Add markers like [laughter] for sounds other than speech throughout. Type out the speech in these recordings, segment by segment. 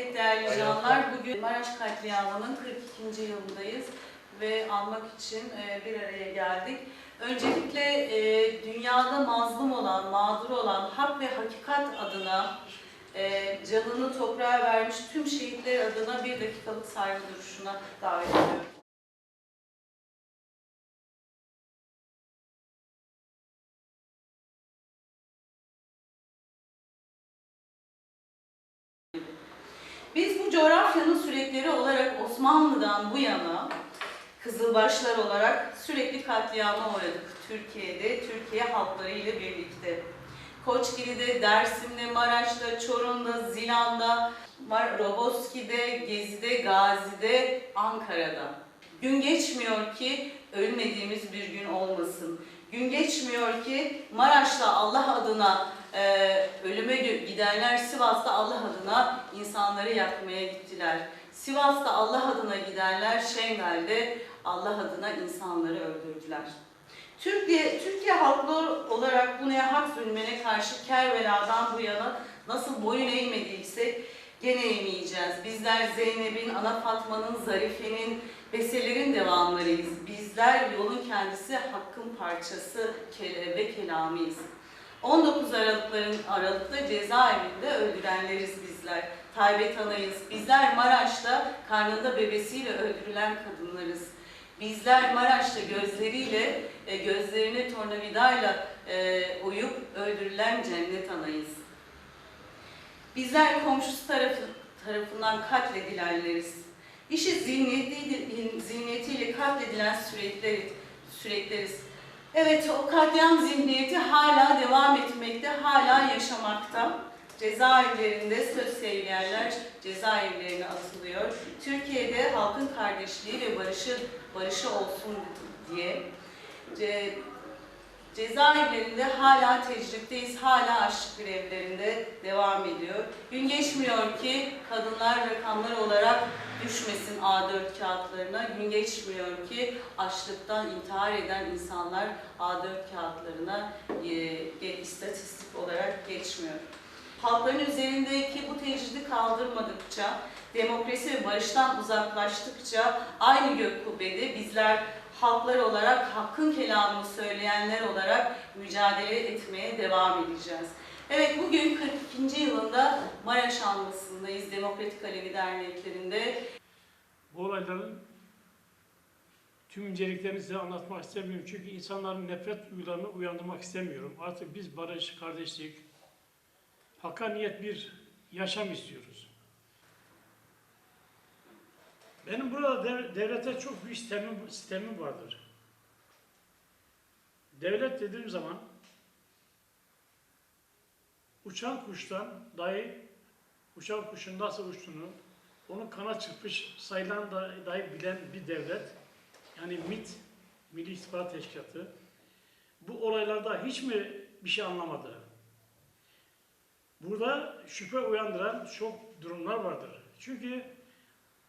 Evet değerli canlar, bugün Maraş katliamının 42. yılındayız ve almak için e, bir araya geldik. Öncelikle e, dünyada mazlum olan, mağdur olan, hak ve hakikat adına e, canını toprağa vermiş tüm şehitler adına bir dakikalık saygı duruşuna davet ediyorum. Coğrafyanın sürekleri olarak Osmanlı'dan bu yana Kızılbaşlar olarak sürekli katliama uğradık Türkiye'de, Türkiye halkları ile birlikte. Koçgili'de, Dersim'de, Maraş'ta, Çorum'da, Zilan'da, Roboski'de, Gezi'de, Gazi'de, Ankara'da. Gün geçmiyor ki ölmediğimiz bir gün olmasın. Gün geçmiyor ki Maraş'ta Allah adına e, ölüme gidenler Sivas'ta Allah adına insanları yakmaya gittiler. Sivas'ta Allah adına gidenler Şengal'de Allah adına insanları öldürdüler. Türkiye, Türkiye halkı olarak bu hak zulmüne karşı Kerbela'dan bu yana nasıl boyun eğmediysek gene eğmeyeceğiz. Bizler Zeynep'in, Ana Fatma'nın, Zarife'nin, Beseler'in devamlarıyız. Bizler yolun kendisi hakkın parçası ve kelamıyız. 19 Aralıkların Aralık'ta cezaevinde öldürenleriz bizler. Taybet Anayız. Bizler Maraş'ta karnında bebesiyle öldürülen kadınlarız. Bizler Maraş'ta gözleriyle, e, gözlerini tornavidayla e, oyup öldürülen cennet anayız. Bizler komşusu tarafı, tarafından katledilenleriz. İşi zihniyetiyle, katledilen sürekler, sürekleriz. Evet, o katliam zihniyeti hala devam etmekte, hala yaşamakta. Cezaevlerinde söz sevgilerler cezaevlerine atılıyor. Türkiye'de halkın kardeşliği ve barışı, barışı olsun diye ce, cezaevlerinde hala tecripteyiz, hala açlık grevlerinde devam ediyor. Gün geçmiyor ki kadınlar rakamlar olarak düşmesin A4 kağıtlarına. Gün geçmiyor ki açlıktan intihar eden insanlar A4 kağıtlarına e, istatistik olarak geçmiyor. Halkların üzerindeki bu tecridi kaldırmadıkça, demokrasi ve barıştan uzaklaştıkça aynı gök kubbede bizler halklar olarak hakkın kelamını söyleyenler olarak mücadele etmeye devam edeceğiz. Evet bugün 42. yılında Maraş Anması'ndayız Demokratik Alevi Derneklerinde. Bu olayların tüm inceliklerini size anlatmak istemiyorum. Çünkü insanların nefret duygularını uyandırmak istemiyorum. Artık biz barış, kardeşlik, hakkaniyet bir yaşam istiyoruz. Benim burada dev- devlete çok büyük sistemim, sistemim vardır. Devlet dediğim zaman uçan kuştan dahi uçan kuşun nasıl uçtuğunu, onun kanat çırpış sayılan da, dahi bilen bir devlet, yani MIT, Milli İstihbarat Teşkilatı, bu olaylarda hiç mi bir şey anlamadı? Burada şüphe uyandıran çok durumlar vardır. Çünkü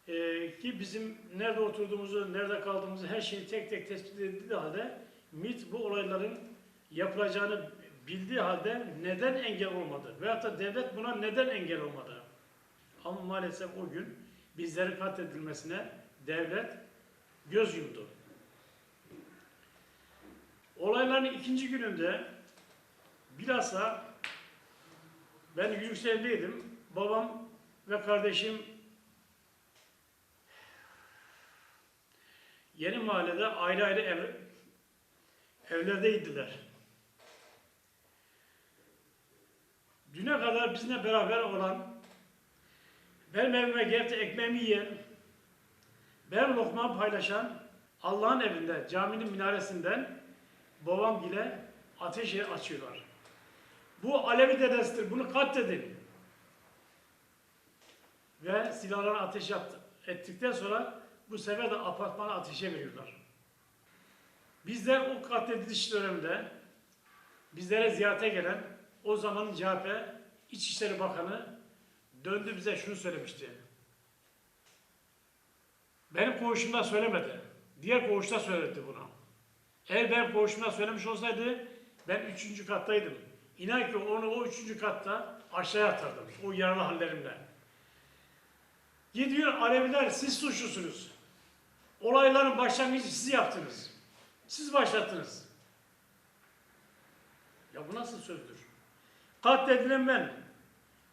e, ki bizim nerede oturduğumuzu, nerede kaldığımızı her şeyi tek tek tespit edildiği halde MIT bu olayların yapılacağını bildiği halde neden engel olmadı? Veyahut da devlet buna neden engel olmadı? Ama maalesef o gün bizlerin katledilmesine devlet göz yumdu. Olayların ikinci gününde bilhassa ben Yüksel'deydim. Babam ve kardeşim yeni mahallede ayrı ayrı ev, evlerdeydiler. Düne kadar bizimle beraber olan, benim evime gelip ekmeğimi yiyen, benim lokmamı paylaşan, Allah'ın evinde, caminin minaresinden babam bile ateşi açıyorlar. Bu Alevi dedesidir, bunu katledin. Ve silahlarına ateş yaptı, ettikten sonra bu sefer de apartmana ateşe veriyorlar. Bizler o katlediliş döneminde bizlere ziyarete gelen o zamanın CHP İçişleri Bakanı döndü bize şunu söylemişti. Benim koğuşumda söylemedi. Diğer koğuşta söyledi bunu. Eğer benim koğuşumda söylemiş olsaydı ben üçüncü kattaydım. İnan ki onu o üçüncü katta aşağıya atardım. O yaralı hallerimle. Gidiyor Aleviler siz suçlusunuz. Olayların başlangıcı siz yaptınız. Siz başlattınız. Ya bu nasıl sözdür? Katledilen ben,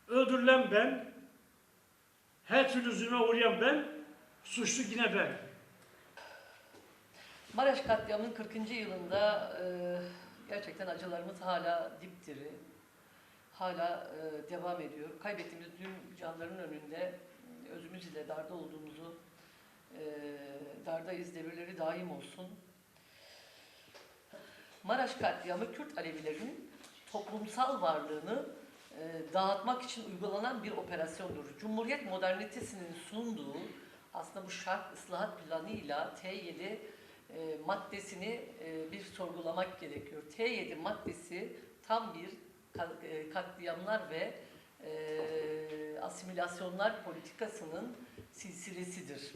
öldürülen ben, her türlü zulme uğrayan ben, suçlu yine ben. Maraş katliamının 40. yılında e, gerçekten acılarımız hala dipdiri. Hala e, devam ediyor. Kaybettiğimiz tüm canların önünde özümüz ile darda olduğumuzu, e, dardayız devirleri daim olsun. Maraş katliamı Kürt Alevilerinin toplumsal varlığını e, dağıtmak için uygulanan bir operasyondur. Cumhuriyet modernitesinin sunduğu aslında bu şark ıslahat planıyla T7 e, maddesini e, bir sorgulamak gerekiyor. T7 maddesi tam bir e, katliamlar ve e, asimilasyonlar politikasının silsilesidir.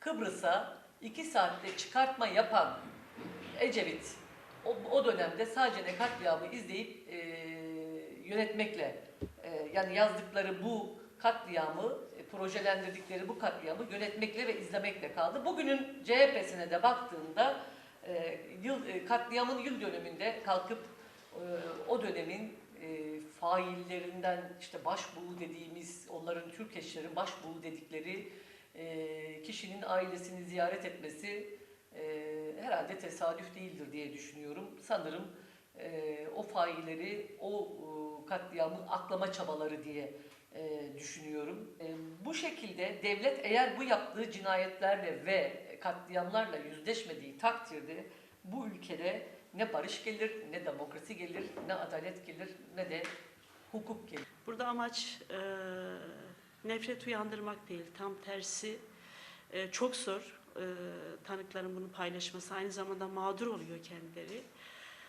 Kıbrıs'a iki saatte çıkartma yapan Ecevit o, o dönemde sadece ne katliamı izleyip e, yönetmekle e, yani yazdıkları bu katliamı, e, projelendirdikleri bu katliamı yönetmekle ve izlemekle kaldı. Bugünün CHP'sine de baktığında e, yıl e, katliamın yıl dönümünde kalkıp e, o dönemin e, faillerinden işte başbuğu dediğimiz onların Türk eşlerin başbuğu dedikleri e, kişinin ailesini ziyaret etmesi e, herhalde tesadüf değildir diye düşünüyorum. Sanırım e, o failleri, o e, katliamı aklama çabaları diye e, düşünüyorum. E, bu şekilde devlet eğer bu yaptığı cinayetlerle ve katliamlarla yüzleşmediği takdirde bu ülkede ne barış gelir, ne demokrasi gelir, ne adalet gelir, ne de hukuk gelir. Burada amaç e, nefret uyandırmak değil, tam tersi e, çok zor e, tanıkların bunu paylaşması. Aynı zamanda mağdur oluyor kendileri.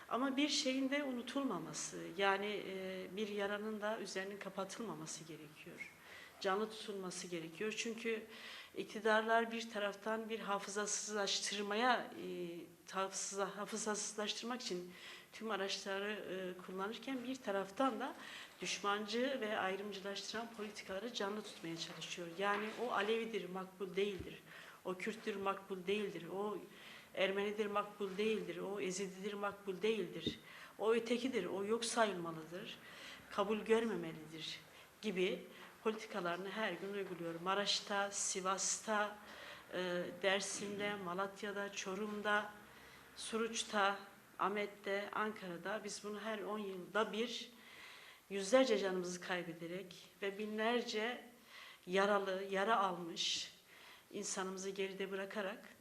Ama bir şeyin de unutulmaması, yani e, bir yaranın da üzerinin kapatılmaması gerekiyor. Canlı tutulması gerekiyor. Çünkü iktidarlar bir taraftan bir hafızasızlaştırmaya, e, hafıza, hafızasızlaştırmak için tüm araçları e, kullanırken bir taraftan da düşmancı ve ayrımcılaştıran politikaları canlı tutmaya çalışıyor. Yani o Alevidir, makbul değildir. O Kürttür, makbul değildir. O Ermenidir, makbul değildir. O Ezididir, makbul değildir. O ötekidir, o yok sayılmalıdır. Kabul görmemelidir gibi politikalarını her gün uyguluyor. Maraş'ta, Sivas'ta, e, Dersim'de, Malatya'da, Çorum'da, Suruç'ta, Ahmet'te, Ankara'da biz bunu her 10 yılda bir yüzlerce canımızı kaybederek ve binlerce yaralı, yara almış insanımızı geride bırakarak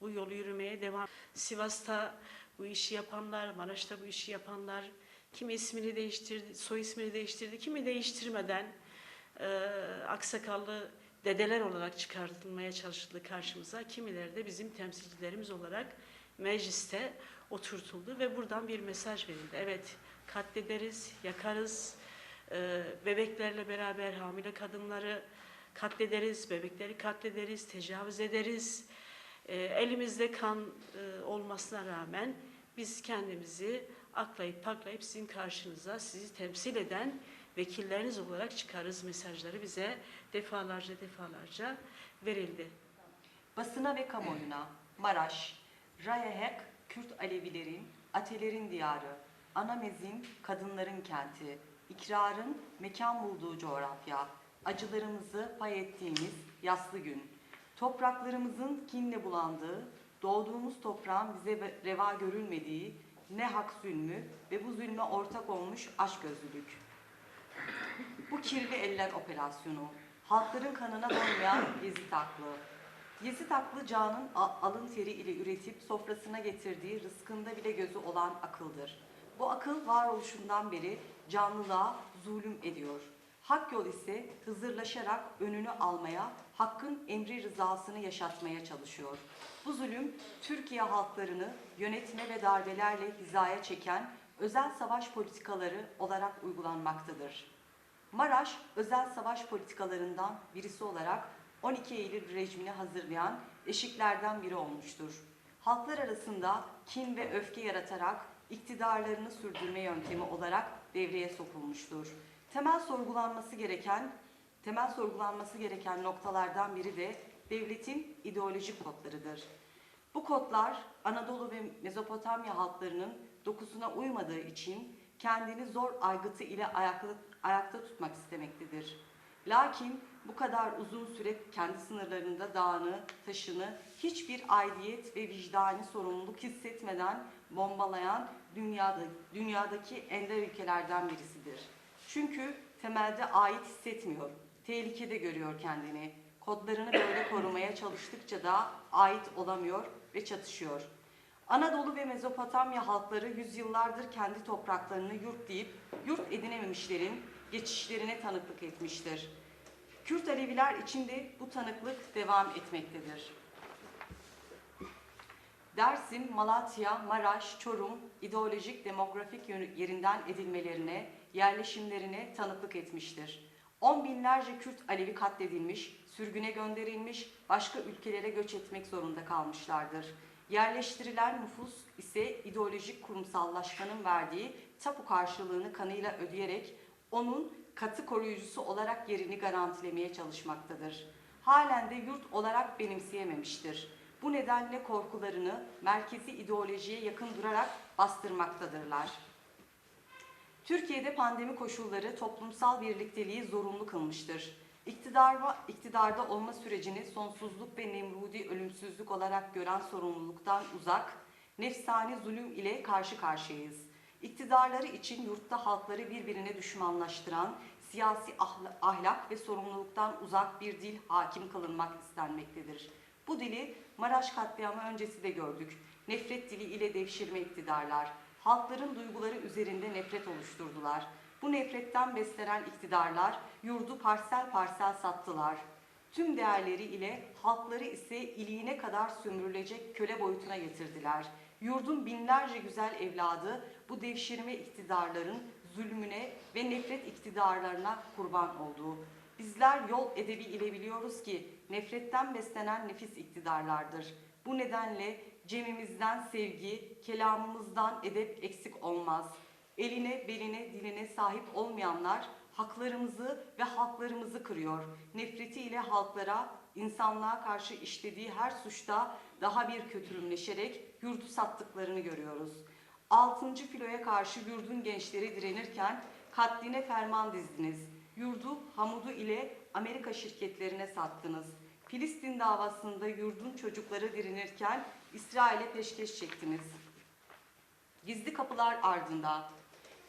bu yolu yürümeye devam. Sivas'ta bu işi yapanlar, Maraş'ta bu işi yapanlar, kimi ismini değiştirdi, soy ismini değiştirdi, kimi değiştirmeden e, aksakallı dedeler olarak çıkartılmaya çalışıldı karşımıza. Kimileri de bizim temsilcilerimiz olarak mecliste oturtuldu ve buradan bir mesaj verildi. Evet, katlederiz, yakarız, e, bebeklerle beraber hamile kadınları katlederiz, bebekleri katlederiz, tecavüz ederiz. E, elimizde kan e, olmasına rağmen biz kendimizi aklayıp paklayıp sizin karşınıza sizi temsil eden vekilleriniz olarak çıkarız mesajları bize defalarca defalarca verildi. Basına ve kamuoyuna Maraş, Rayahek, Kürt Alevilerin, Atelerin diyarı, Anamezin, kadınların kenti, ikrarın mekan bulduğu coğrafya, acılarımızı pay ettiğimiz yaslı gün, topraklarımızın kinle bulandığı, doğduğumuz toprağın bize reva görülmediği, ne hak zulmü ve bu zulme ortak olmuş açgözlülük. Bu kirli eller operasyonu, halkların kanına doymayan Yezid aklı. Yezid aklı canın alın teri ile üretip sofrasına getirdiği rızkında bile gözü olan akıldır. Bu akıl varoluşundan beri canlılığa zulüm ediyor. Hak yol ise hızırlaşarak önünü almaya, hakkın emri rızasını yaşatmaya çalışıyor. Bu zulüm Türkiye halklarını yönetme ve darbelerle hizaya çeken özel savaş politikaları olarak uygulanmaktadır. Maraş, özel savaş politikalarından birisi olarak 12 Eylül rejimini hazırlayan eşiklerden biri olmuştur. Halklar arasında kin ve öfke yaratarak iktidarlarını sürdürme yöntemi olarak devreye sokulmuştur. Temel sorgulanması gereken Temel sorgulanması gereken noktalardan biri de devletin ideolojik kodlarıdır. Bu kodlar Anadolu ve Mezopotamya halklarının dokusuna uymadığı için kendini zor aygıtı ile ayakta, ayakta tutmak istemektedir. Lakin bu kadar uzun süre kendi sınırlarında dağını, taşını hiçbir aidiyet ve vicdani sorumluluk hissetmeden bombalayan dünyada, dünyadaki ender ülkelerden birisidir. Çünkü temelde ait hissetmiyor, tehlikede görüyor kendini. Kodlarını böyle [clears throat] korumaya çalıştıkça da ait olamıyor ve çatışıyor. Anadolu ve Mezopotamya halkları yüzyıllardır kendi topraklarını yurt deyip yurt edinememişlerin geçişlerine tanıklık etmiştir. Kürt Aleviler için de bu tanıklık devam etmektedir. Dersim, Malatya, Maraş, Çorum ideolojik demografik yerinden edilmelerine, yerleşimlerine tanıklık etmiştir. On binlerce Kürt Alevi katledilmiş, sürgüne gönderilmiş, başka ülkelere göç etmek zorunda kalmışlardır. Yerleştirilen nüfus ise ideolojik kurumsallaşmanın verdiği tapu karşılığını kanıyla ödeyerek onun katı koruyucusu olarak yerini garantilemeye çalışmaktadır. Halen de yurt olarak benimseyememiştir. Bu nedenle korkularını merkezi ideolojiye yakın durarak bastırmaktadırlar. Türkiye'de pandemi koşulları toplumsal birlikteliği zorunlu kılmıştır. İktidar, iktidarda olma sürecini sonsuzluk ve nemrudi ölümsüzlük olarak gören sorumluluktan uzak, nefsani zulüm ile karşı karşıyayız. İktidarları için yurtta halkları birbirine düşmanlaştıran, siyasi ahla- ahlak ve sorumluluktan uzak bir dil hakim kılınmak istenmektedir. Bu dili Maraş katliamı öncesi de gördük. Nefret dili ile devşirme iktidarlar, halkların duyguları üzerinde nefret oluşturdular. Bu nefretten beslenen iktidarlar yurdu parsel parsel sattılar. Tüm değerleri ile halkları ise iliğine kadar sömürülecek köle boyutuna getirdiler. Yurdun binlerce güzel evladı bu devşirme iktidarların zulmüne ve nefret iktidarlarına kurban oldu. Bizler yol edebi ile biliyoruz ki nefretten beslenen nefis iktidarlardır. Bu nedenle cemimizden sevgi, kelamımızdan edep eksik olmaz. Eline, beline, diline sahip olmayanlar haklarımızı ve halklarımızı kırıyor. Nefretiyle halklara, insanlığa karşı işlediği her suçta daha bir kötürümleşerek yurdu sattıklarını görüyoruz. Altıncı filoya karşı yurdun gençleri direnirken katline ferman dizdiniz. Yurdu Hamudu ile Amerika şirketlerine sattınız. Filistin davasında yurdun çocukları direnirken İsrail'e peşkeş çektiniz. Gizli kapılar ardında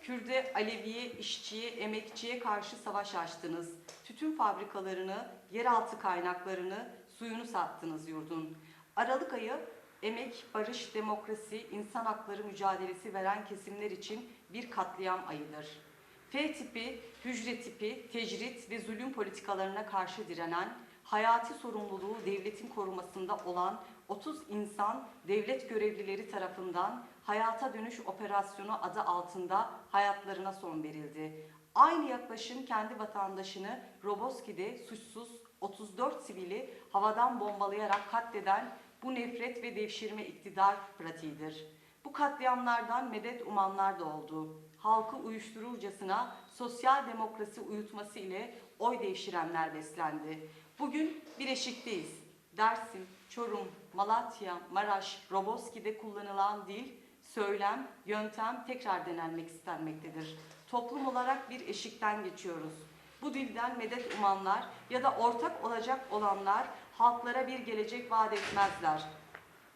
Kürde, Aleviye, işçiye, emekçiye karşı savaş açtınız. Tütün fabrikalarını, yeraltı kaynaklarını, suyunu sattınız yurdun. Aralık ayı emek, barış, demokrasi, insan hakları mücadelesi veren kesimler için bir katliam ayıdır. F tipi, hücre tipi, tecrit ve zulüm politikalarına karşı direnen, hayati sorumluluğu devletin korumasında olan 30 insan devlet görevlileri tarafından hayata dönüş operasyonu adı altında hayatlarına son verildi. Aynı yaklaşım kendi vatandaşını Roboski'de suçsuz 34 sivili havadan bombalayarak katleden bu nefret ve devşirme iktidar pratiğidir. Bu katliamlardan medet umanlar da oldu. Halkı uyuştururcasına sosyal demokrasi uyutması ile oy devşirenler beslendi. Bugün bir eşikteyiz. Dersim, Çorum, Malatya, Maraş, Roboski'de kullanılan dil, söylem, yöntem tekrar denenmek istenmektedir. Toplum olarak bir eşikten geçiyoruz. Bu dilden medet umanlar ya da ortak olacak olanlar halklara bir gelecek vaat etmezler.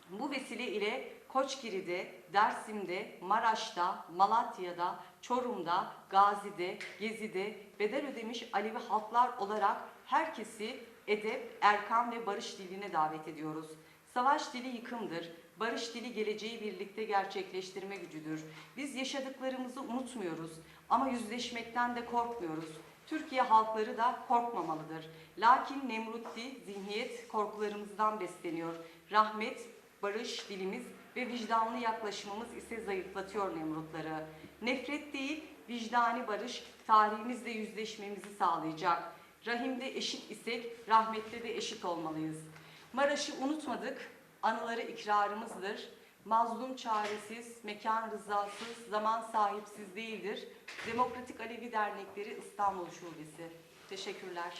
Bu vesile ile Koçgiri'de, Dersim'de, Maraş'ta, Malatya'da, Çorum'da, Gazi'de, Gezi'de bedel ödemiş Alevi halklar olarak herkesi edep, erkan ve barış diline davet ediyoruz. Savaş dili yıkımdır, barış dili geleceği birlikte gerçekleştirme gücüdür. Biz yaşadıklarımızı unutmuyoruz ama yüzleşmekten de korkmuyoruz. Türkiye halkları da korkmamalıdır. Lakin Nemrutti zihniyet korkularımızdan besleniyor. Rahmet, barış dilimiz ve vicdanlı yaklaşımımız ise zayıflatıyor Nemrutları. Nefret değil, vicdani barış tarihimizle yüzleşmemizi sağlayacak. Rahimde eşit isek rahmette de eşit olmalıyız. Maraş'ı unutmadık, anıları ikrarımızdır. Mazlum çaresiz, mekan rızasız, zaman sahipsiz değildir. Demokratik Alevi Dernekleri İstanbul Şubesi. Teşekkürler.